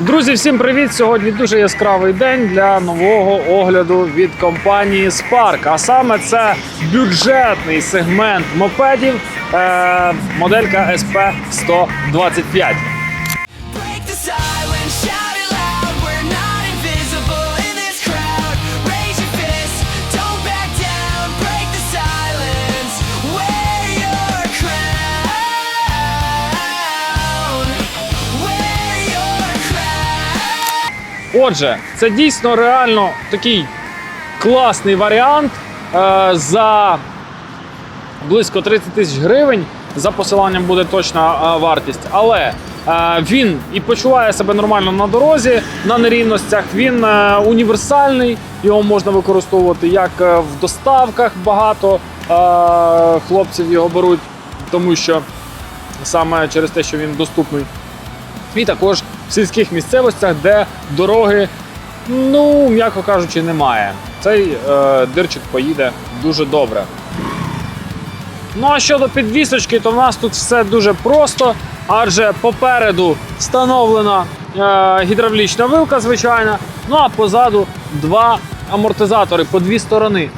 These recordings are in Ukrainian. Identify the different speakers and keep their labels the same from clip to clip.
Speaker 1: Друзі, всім привіт! Сьогодні дуже яскравий день для нового огляду від компанії Spark. А саме це бюджетний сегмент мопедів е, моделька SP 125. Отже, це дійсно реально такий класний варіант е, за близько 30 тисяч гривень. За посиланням буде точна е, вартість, але е, він і почуває себе нормально на дорозі, на нерівностях. Він універсальний, його можна використовувати як в доставках. Багато хлопців його беруть, тому що саме через те, що він доступний. І також в сільських місцевостях, де дороги, ну м'яко кажучи, немає. Цей е, дирчик поїде дуже добре. Ну а щодо підвісочки, то в нас тут все дуже просто, адже попереду встановлена е, гідравлічна вилка, звичайна. Ну а позаду два амортизатори по дві сторони.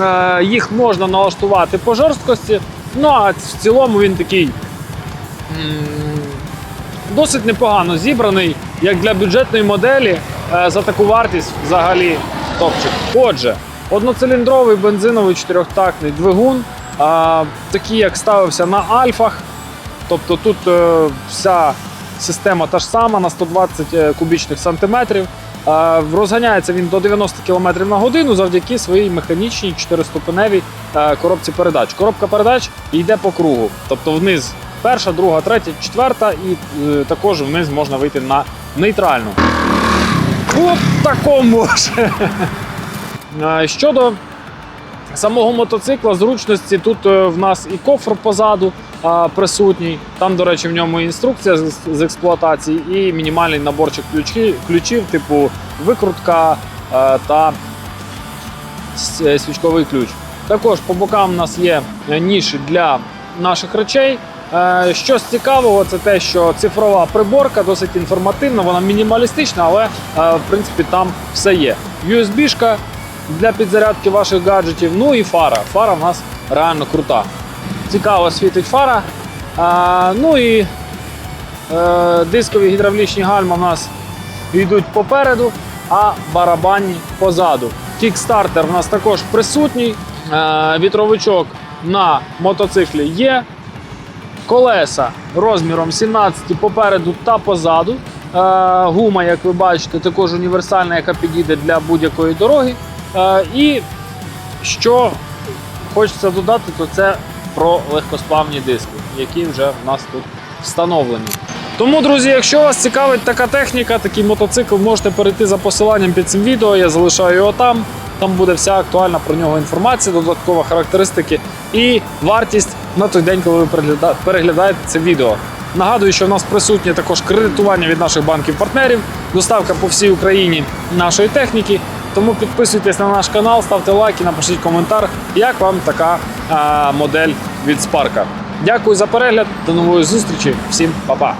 Speaker 1: Е, їх можна налаштувати по жорсткості. Ну а в цілому він такий досить непогано зібраний, як для бюджетної моделі е, за таку вартість взагалі топчик. Отже, одноциліндровий бензиновий чотирьохтактний двигун, такий, як ставився на альфах. Тобто тут е, вся система та ж сама на 120 е, кубічних сантиметрів. Розганяється він до 90 км на годину завдяки своїй механічній чотириступеневій коробці передач. Коробка передач йде по кругу, тобто вниз перша, друга, третя, четверта, і е, також вниз можна вийти на нейтральну. От такому ж. Щодо самого мотоцикла, зручності, тут е, в нас і кофр позаду присутній. Там, до речі, в ньому інструкція з, експлуатації і мінімальний наборчик ключі, ключів, типу викрутка е, та е, свічковий ключ. Також по бокам у нас є ніші для наших речей. Е, Щось цікавого, це те, що цифрова приборка досить інформативна, вона мінімалістична, але е, в принципі там все є. USB-шка для підзарядки ваших гаджетів, ну і фара. Фара в нас реально крута. Цікаво світить фара. Ну і е, дискові гідравлічні гальма в нас йдуть попереду, а барабанні позаду. Кікстартер в нас також присутній. Е, вітровичок на мотоциклі є. Колеса розміром 17 попереду та позаду. Е, гума, як ви бачите, також універсальна, яка підійде для будь-якої дороги. Е, і що хочеться додати, то це про легкосплавні диски, які вже в нас тут встановлені. Тому, друзі, якщо вас цікавить така техніка, такий мотоцикл, можете перейти за посиланням під цим відео. Я залишаю його там. Там буде вся актуальна про нього інформація, додаткова характеристики і вартість на той день, коли ви переглядаєте це відео. Нагадую, що в нас присутнє також кредитування від наших банків-партнерів, доставка по всій Україні нашої техніки. Тому підписуйтесь на наш канал, ставте лайки, напишіть коментар, як вам така а, модель від Спарка. Дякую за перегляд, до нової зустрічі, всім па-па!